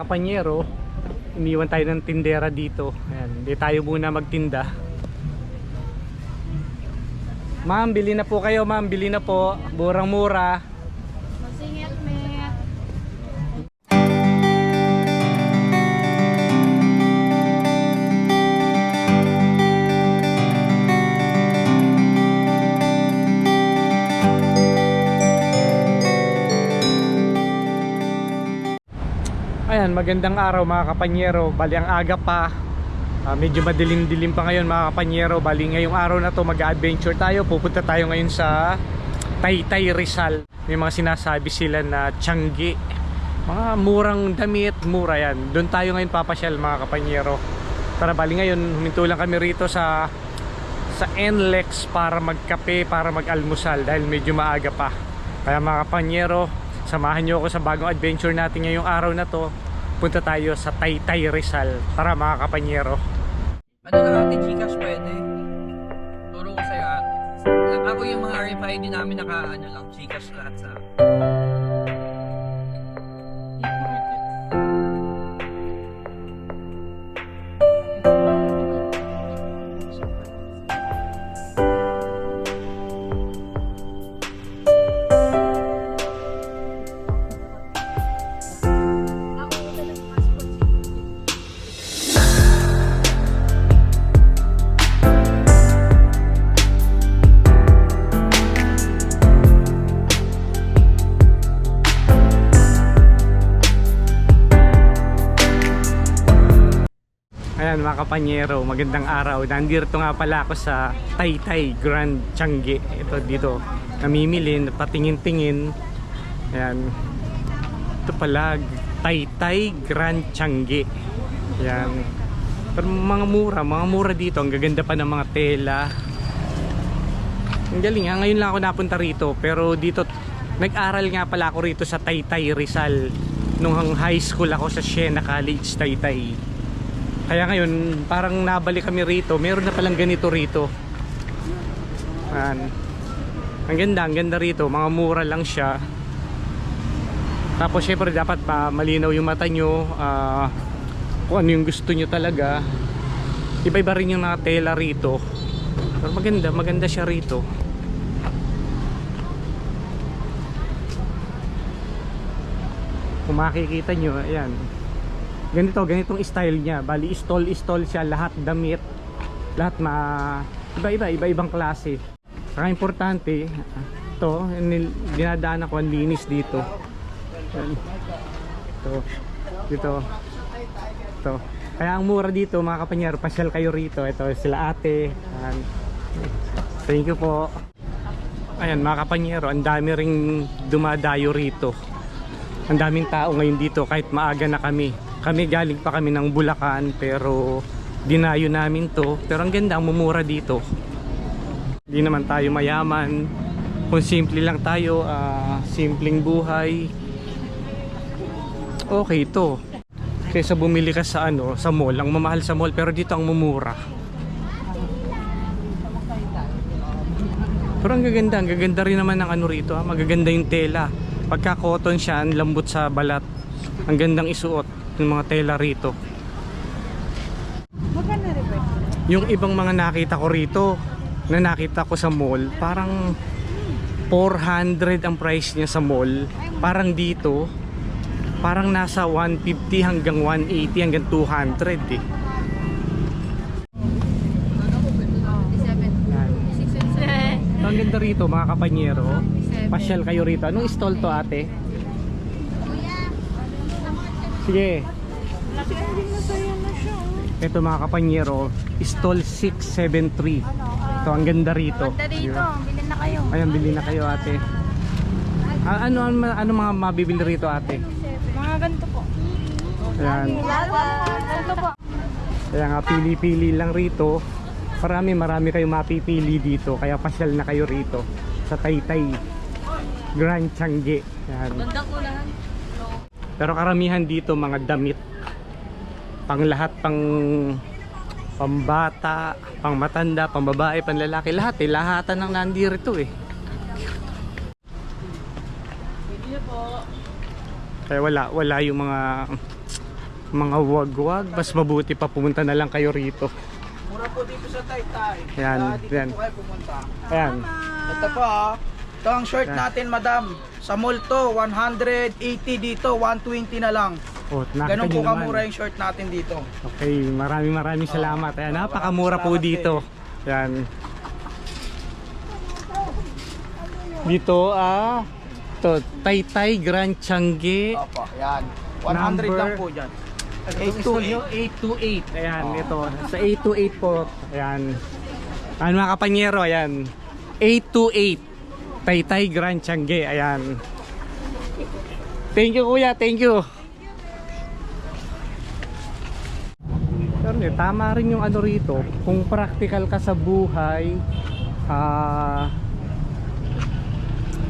Kapanyero, iniwan tayo ng tindera dito. Ayan, hindi tayo muna magtinda. Ma'am, bili na po kayo ma'am, bili na po. Murang mura. Magandang araw mga kapanyero. Bali ang aga pa. Ah, medyo madilim-dilim pa ngayon mga kapanyero. Bali ngayong araw na to mag-adventure tayo. Pupunta tayo ngayon sa Taytay Rizal. May mga sinasabi sila na Tiangge. Mga murang damit, mura yan. Doon tayo ngayon papasyal mga kapanyero. Tara, bali ngayon huminto lang kami rito sa sa NLEX para magkape, para mag-almusal dahil medyo maaga pa. Kaya mga kapanyero, samahan nyo ako sa bagong adventure natin ngayong araw na to. Punta tayo sa Taytay Rizal. Tara mga kapanyero. Ano lang ate, Gcash pwede. Turo ko sa'yo ate. Ako yung mga RFID namin naka ano lang, Gcash lahat sa Ayan mga kapanyero, magandang araw. Nandito nga pala ako sa Taytay Grand Tiangge. Ito dito, namimili, patingin-tingin. Ayan. Ito pala, Taytay Grand Tiangge. Ayan. Pero mga mura, mga mura dito. Ang gaganda pa ng mga tela. Ang galing ha, ngayon lang ako napunta rito. Pero dito, nag-aral nga pala ako rito sa Taytay Rizal. Nung high school ako sa Siena College, Taytay. Kaya ngayon, parang nabalik kami rito. Meron na palang ganito rito. Ayan. Ang ganda, ang ganda rito. Mga mura lang siya. Tapos syempre dapat pa malinaw yung mata nyo. ah, kung ano yung gusto nyo talaga. Iba-iba rin yung mga tela rito. Pero maganda, maganda siya rito. Kung makikita nyo, ayan ganito ganitong style niya. Bali stall stall siya lahat damit lahat ma iba iba iba ibang klase. Saka importante to dinadaan ako ang linis dito. Yan. to dito. To kaya ang mura dito mga kapanyero pasyal kayo rito. Ito sila ate. Yan. thank you po. Ayan mga kapanyero ang dami ring dumadayo rito. Ang daming tao ngayon dito kahit maaga na kami kami galing pa kami ng Bulacan pero dinayo namin to. Pero ang ganda ang mumura dito. Hindi naman tayo mayaman. Kung simple lang tayo ah, simpleng buhay. Okay to. Kaysa bumili ka sa ano sa mall. Ang mamahal sa mall pero dito ang mumura. Pero ang gaganda ang gaganda rin naman ng ano rito ah. magaganda yung tela. Pagka cotton siya ang lambot sa balat. Ang gandang isuot ng mga tela rito. Yung ibang mga nakita ko rito na nakita ko sa mall parang 400 ang price niya sa mall. Parang dito parang nasa 150 hanggang 180 hanggang 200 eh. Ang ganda rito mga kapanyero. Pasyal kayo rito. Anong stall to ate? Sige ito mga kapanyero stall 673 ito ang ganda rito Punta dito, bilhin na kayo. Ayan, bili na kayo ate. Ah, ano, ano, ano mga mabibili rito ate? Mga ganito po. Ayan. Ganito po. Kaya nga pili-pili lang rito. Marami marami kayong mapipili dito. Kaya pasyal na kayo rito sa Taytay Grand Tiangge. Ayan. Gandang ulahan. Pero karamihan dito mga damit. Pang lahat pang pambata, pang matanda, pang babae, pang lalaki, lahat eh. Lahatan ng nandirito eh. Kaya wala, wala yung mga mga wag-wag. Mas mabuti pa pumunta na lang kayo rito. Mura po dito sa Taytay. Ayan, dito ayan. po kayo pumunta. Ayan. Ito po ah. Ito ang short Ayan. natin madam. Sa mall to, 180 dito, 120 na lang. Oh, Ganun po kamura yung short natin dito. Okay, maraming maraming salamat. Ayan, napakamura po Salamat dito. Ayan. Dito ah, to Taytay Grand Changi. Opo, yan. 100 Number- lang po dyan. Ito yung 828. Ayan, ito. Sa 828 po. Ayan. Ano mga kapanyero, ayan. 828. Taytay Grand Changi. Ayan. Thank you kuya, thank you. Pero yun, tama rin yung ano rito. Kung practical ka sa buhay, ah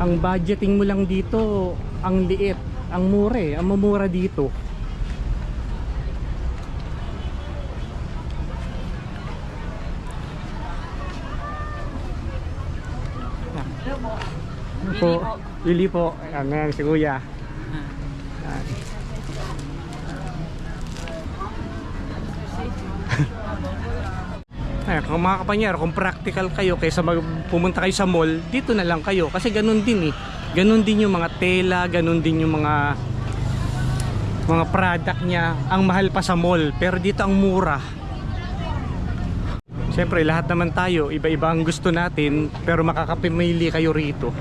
ang budgeting mo lang dito, ang liit, ang mura ang mamura dito. Ano po? Lili po. Ayan, ayan si kuya. Ayan. Ayan, kung mga kapanyero, kung practical kayo kaysa mag, pumunta kayo sa mall, dito na lang kayo. Kasi ganun din eh. Ganun din yung mga tela, ganun din yung mga mga product niya. Ang mahal pa sa mall, pero dito ang mura. Siyempre, lahat naman tayo, iba-iba ang gusto natin, pero makakapimili kayo rito.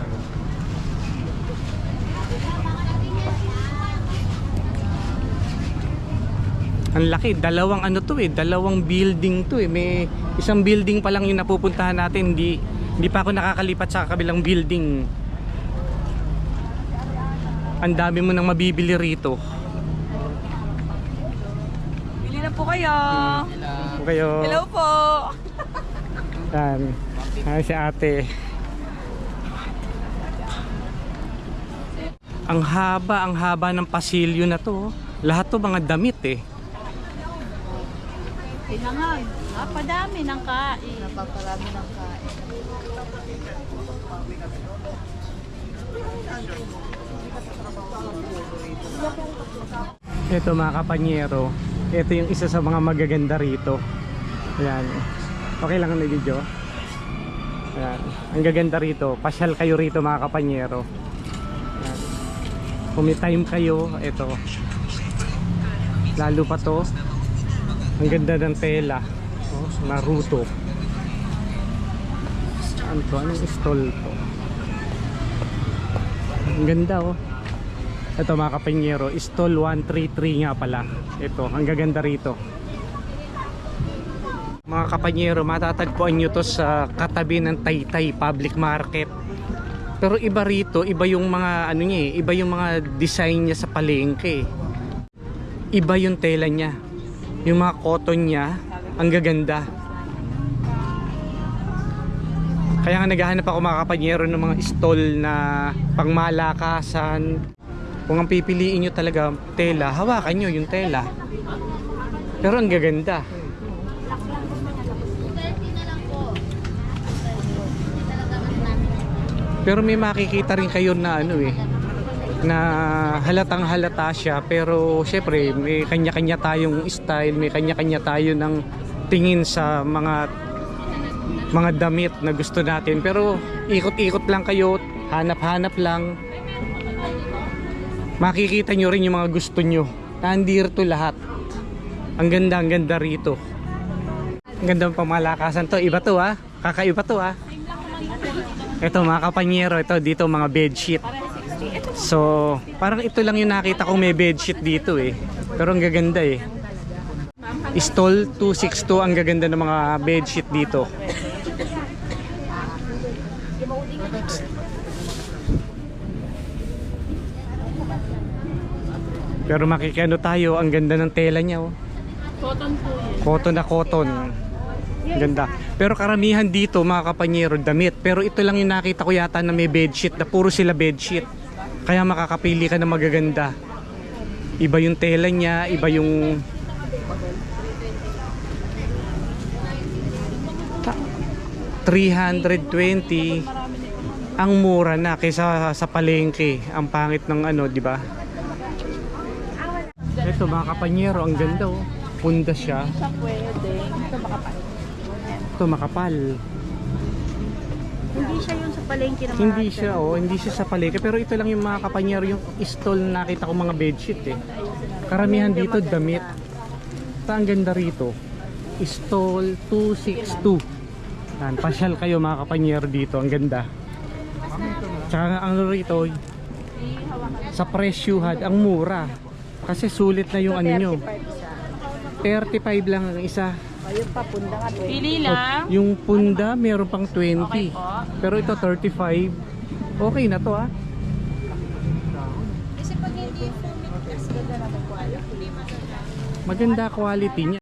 Ang laki, dalawang ano to eh, dalawang building to eh. May isang building pa lang yung napupuntahan natin, hindi hindi pa ako nakakalipat sa kabilang building. Ang dami mo nang mabibili rito. Bili na po kayo. Kung kayo, Hello po. yan. Ay, si ate. Ang haba, ang haba ng pasilyo na to. Lahat to mga damit eh. Tinangan. Napadami ng kain. Napaparami ng kain. Ito mga kapanyero, ito yung isa sa mga magaganda rito. Ayan. Okay lang ang video. Ayan. Ang gaganda rito. Pasyal kayo rito mga kapanyero. Ayan. Kung may time kayo, ito. Lalo pa to. Ang ganda ng tela. Oh, Naruto. Ano to? Anong stall to? Ang ganda oh. Ito mga kapanyero, stall 133 nga pala. Ito, ang gaganda rito. Mga kapanyero, matatagpuan nyo to sa katabi ng Taytay Public Market. Pero iba rito, iba yung mga ano niya eh, iba yung mga design niya sa palengke. Iba yung tela niya. Yung mga cotton niya, ang gaganda. Kaya nga naghahanap ako mga kapanyero ng mga stall na pangmalakasan. Kung ang pipiliin nyo talaga tela, hawakan nyo yung tela. Pero ang gaganda. Pero may makikita rin kayo na ano eh na halatang halata siya pero syempre may kanya-kanya tayong style, may kanya-kanya tayo ng tingin sa mga mga damit na gusto natin. Pero ikot-ikot lang kayo, hanap-hanap lang. Makikita nyo rin yung mga gusto nyo. Nandito lahat. Ang ganda, ang ganda rito. Ang ganda ng pamalakasan to. Iba to ha, kakaiba to ha ito mga kapanyero, ito dito mga bedsheet so parang ito lang yung nakita kong may bedsheet dito eh pero ang gaganda eh stall 262 ang gaganda ng mga bedsheet dito Pero makikano tayo, ang ganda ng tela niya oh. Cotton po yun. Cotton na cotton. Ganda. Pero karamihan dito mga kapanyero damit. Pero ito lang yung nakita ko yata na may bedsheet na puro sila bedsheet. Kaya makakapili ka na magaganda. Iba yung tela niya, iba yung Ta- 320 ang mura na kaysa sa palengke. Ang pangit ng ano, di ba? Ito mga kapanyero, ang ganda oh. Punda siya. Ito makapal. Ito makapal. Hindi siya yung sa palengke na Hindi siya oh, hindi siya sa palengke. Pero ito lang yung mga kapanyero, yung stall na nakita ko mga bedsheet eh. Karamihan dito damit. Ito ang ganda rito. Stall 262. Yan, pasyal kayo mga kapanyero dito. Ang ganda. Tsaka ang rito, sa presyuhan, ang mura. Kasi sulit na yung ano nyo. 35 lang ang isa. Ayun pa, punda nga. Pili lang. Yung punda, meron pang 20. Pero ito 35. Okay na to ah. Kasi pag hindi fumit kasi ganda naman quality. Maganda quality niya.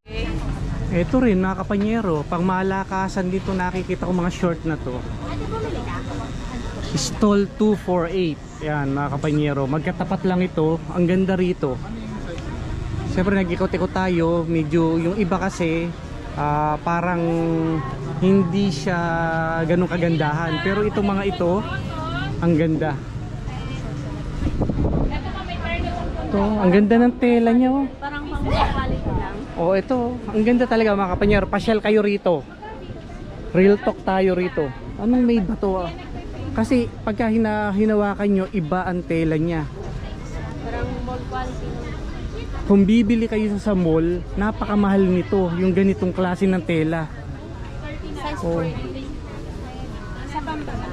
Ito rin mga kapanyero, pang malakasan dito nakikita ko mga short na to. Stall 248. Yan mga kapanyero, magkatapat lang ito. Ang ganda rito. Siyempre nag-ikot-ikot tayo, medyo yung iba kasi ah, parang hindi siya ganun kagandahan. Pero itong mga ito, ang ganda. Ito, ang ganda ng tela niya oh. Parang pang lang. Oh, ito. Ang ganda talaga mga kapanyero. Pasyal kayo rito. Real talk tayo rito. Anong made ba to? ah? Kasi pagka hina, hinawakan nyo, iba ang tela niya. Parang mall quality. Kung bibili kayo sa mall, napakamahal nito. Yung ganitong klase ng tela. Size Oh. 40. Sa pambaba.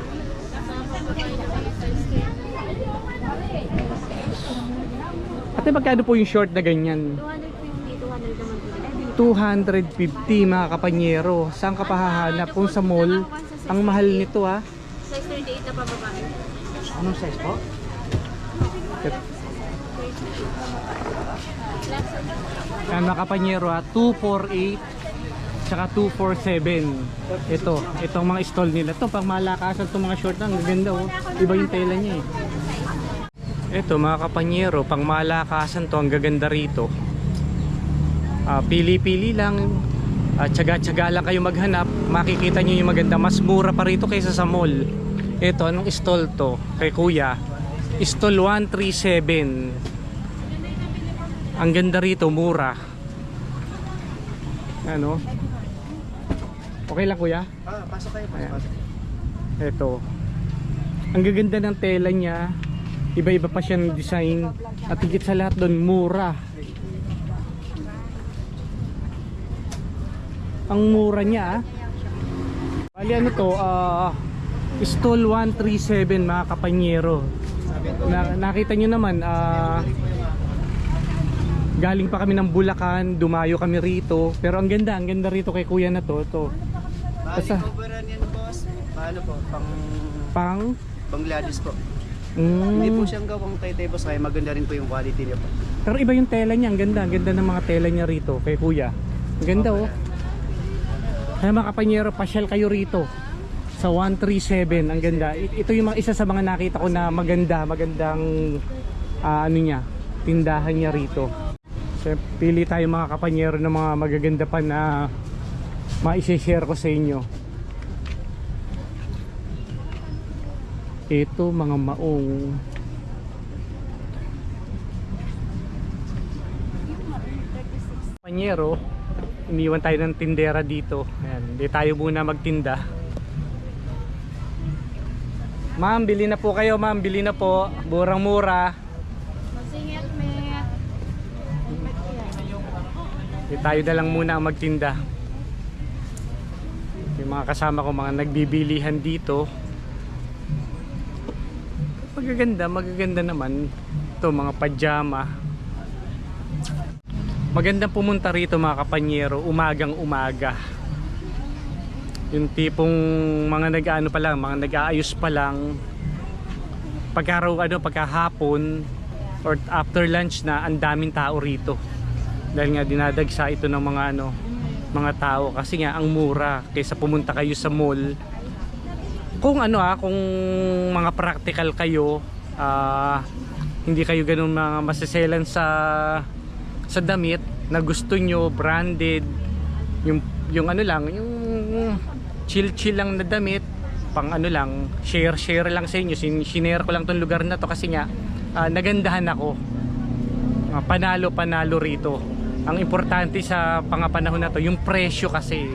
Ate, magkano po yung short na ganyan? 200 po yung dito, 200 naman po. 250 mga kapanyero. Saan ka pa hahanap? Kung sa mall, ang mahal nito ah. Size 38 na pababa. Anong size po? Yan mga kapanyero ha, 248 tsaka 247 ito, itong mga stall nila. To pang malakasan itong mga short na ganda oh. Iba yung tela niya eh. Ito mga kapanyero pang malakasan to ang gaganda rito. Ah, pili-pili lang at tsaga-tsaga lang kayo maghanap. Makikita nyo yung maganda. Mas mura pa rito kaysa sa mall. Ito anong stall to? Kay kuya stall 137 ang ganda rito mura. Ano? Okay lang kuya? Ah, pasok kayo, Ayan. pasok. ito ang gaganda ng tela niya. Iba-iba pa siya ng design. At higit sa lahat doon mura. Ang mura niya ah. bali ano to? Ah stall 137 mga kapanyero. Na, nakita nyo naman ah galing pa kami ng Bulacan dumayo kami rito pero ang ganda ang ganda rito kay kuya na to to Bali, Basta- coveran yan boss. Paano po? Pang pang Bangladesh po. mm, Hindi po siyang gawang tay-tay boss kaya maganda rin po yung quality niya po. Pero iba yung tela niya, ang ganda, ang ganda ng mga tela niya rito kay kuya. Ang ganda oh. Kaya mga kapanyero, pasyal kayo rito sa 137, ang ganda. Ito yung mga isa sa mga nakita ko na maganda, magandang ah, ano niya, tindahan niya rito. Pili tayo mga kapanyero ng mga magaganda pa na ma-share ko sa inyo. Ito mga maong Panyero, iniwan tayo ng tindera dito. Ayan, hindi tayo muna magtinda. Ma'am, bili na po kayo, ma'am. Bili na po. Murang-mura. Masingit, met. Hindi tayo na lang muna ang magtinda. Yung mga kasama ko, mga nagbibilihan dito. Magaganda, magaganda naman. Ito, mga pajama. Magandang pumunta rito mga kapanyero, umagang umaga. Yung tipong mga nag-ano pa lang, mga nag-aayos pa lang. Pagkaraw, ano, pagkahapon or after lunch na, ang daming tao rito dahil nga dinadagsa ito ng mga ano mga tao. Kasi nga ang mura kaysa pumunta kayo sa mall. Kung ano ah kung mga practical kayo ah, hindi kayo ganun mga masaselan sa sa damit na gusto nyo branded yung yung ano lang yung chill chill lang na damit pang ano lang share share lang sa inyo. Sin- sinare ko lang tong lugar na to kasi nga ah, nagandahan ako. Mga panalo-panalo rito. Ang importante sa pangapanahon na to, yung presyo kasi.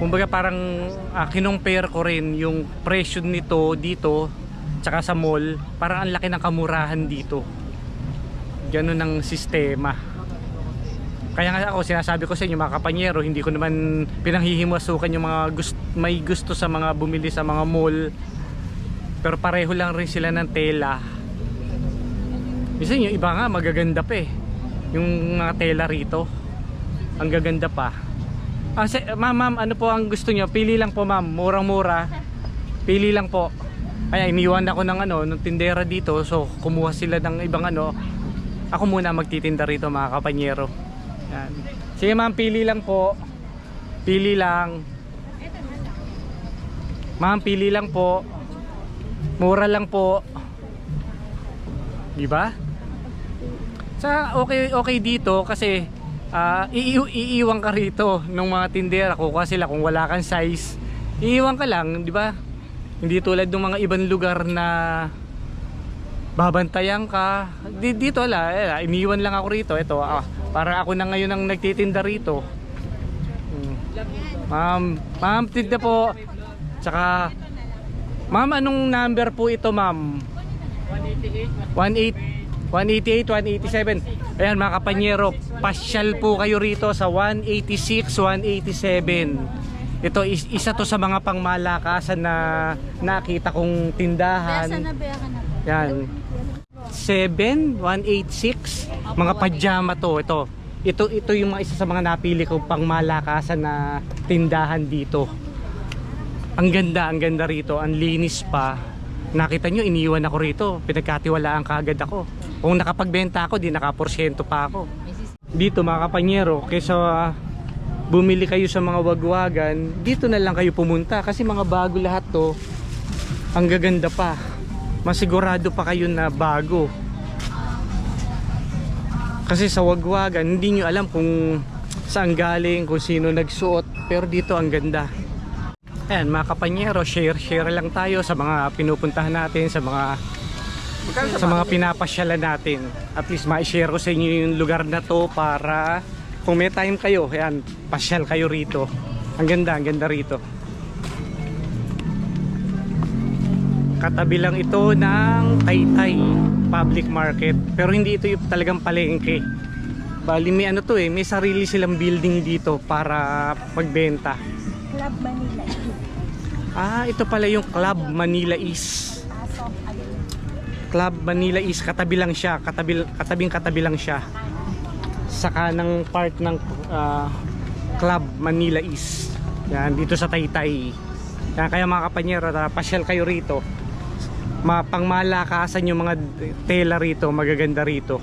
Kumbaga parang uh, kinumpare ko rin yung presyo nito dito tsaka sa mall, parang ang laki ng kamurahan dito. Ganun ang sistema. Kaya nga ako sinasabi ko sa inyo mga kapanyero, hindi ko naman pinanghihimasukan yung mga gust- may gusto sa mga bumili sa mga mall. Pero pareho lang rin sila ng tela. Minsan yung iba nga magaganda pa eh. Yung mga tela rito. Ang gaganda pa. Ah, ma'am, ma'am, ano po ang gusto nyo? Pili lang po ma'am, murang-mura. Pili lang po. Kaya iniwan ako ng ano, ng tindera dito. So kumuha sila ng ibang ano. Ako muna magtitinda rito mga kapanyero. Yan. Sige ma'am, pili lang po. Pili lang. Ma'am, pili lang po. Mura lang po. Di ba? Sa okay okay dito kasi iiw- iiwan ka rito ng mga tindera kukuha sila kung wala kang size. Iiwan ka lang, di ba? Hindi tulad ng mga ibang lugar na babantayan ka. Di, dito wala, eh, iniwan lang ako rito. Ito, ah, para ako na ngayon ang nagtitinda rito. Hmm. Ma'am, ma'am, tinda po. Tsaka, ma'am, anong number po ito, ma'am? 188. 188, 187. Ayan mga kapanyero, pasyal po kayo rito sa 186, 187. Ito is, isa to sa mga pangmalakasan na nakita kong tindahan. Yan. 7, 186. Mga pajama to. Ito. Ito ito yung mga isa sa mga napili ko pang malakasan na tindahan dito. Ang ganda, ang ganda rito. Ang linis pa. Nakita nyo, iniwan ako rito. Pinagkatiwalaan kaagad ako. Kung nakapagbenta ako, di nakaporsyento pa ako. Dito mga kapanyero, kaysa ah, bumili kayo sa mga wagwagan, dito na lang kayo pumunta. Kasi mga bago lahat to. Ang gaganda pa masigurado pa kayo na bago kasi sa wagwagan hindi nyo alam kung saan galing kung sino nagsuot pero dito ang ganda ayan mga kapanyero share share lang tayo sa mga pinupuntahan natin sa mga sa mga pinapasyalan natin at least ma-share ko sa inyo yung lugar na to para kung may time kayo ayan pasyal kayo rito. Ang ganda ang ganda rito. Katabi lang ito ng Taytay Public Market pero hindi ito yung talagang palengke. Bali may ano to eh may sarili silang building dito para magbenta. Club Manila. ah ito pala yung Club Manila East. Club Manila East katabi lang siya katabi, katabing katabi lang siya. Sa kanang part ng ah, Club Manila East. Yan dito sa Taytay. Yan, kaya mga kapanyero pasyal kayo rito. Mapangmalakasan yung mga tela rito magaganda rito.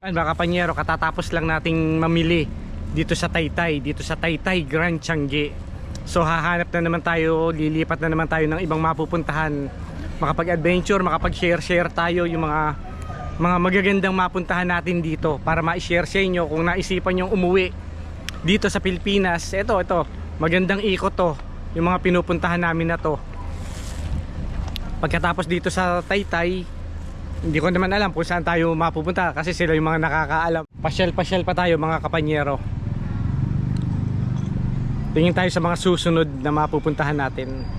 Yan, mga kapanyero katatapos lang nating mamili dito sa Taytay dito sa Taytay Grand Changi so hahanap na naman tayo lilipat na naman tayo ng ibang mapupuntahan makapag-adventure makapag-share-share tayo yung mga mga magagandang mapuntahan natin dito para ma-share sa inyo kung naisipan nyong umuwi dito sa Pilipinas. Ito ito magandang ikot to yung mga pinupuntahan namin na to. Pagkatapos dito sa Taytay hindi ko naman alam kung saan tayo mapupunta kasi sila yung mga nakakaalam. Pasyal pasyal pa tayo mga kapanyero. Tingin tayo sa mga susunod na mapupuntahan natin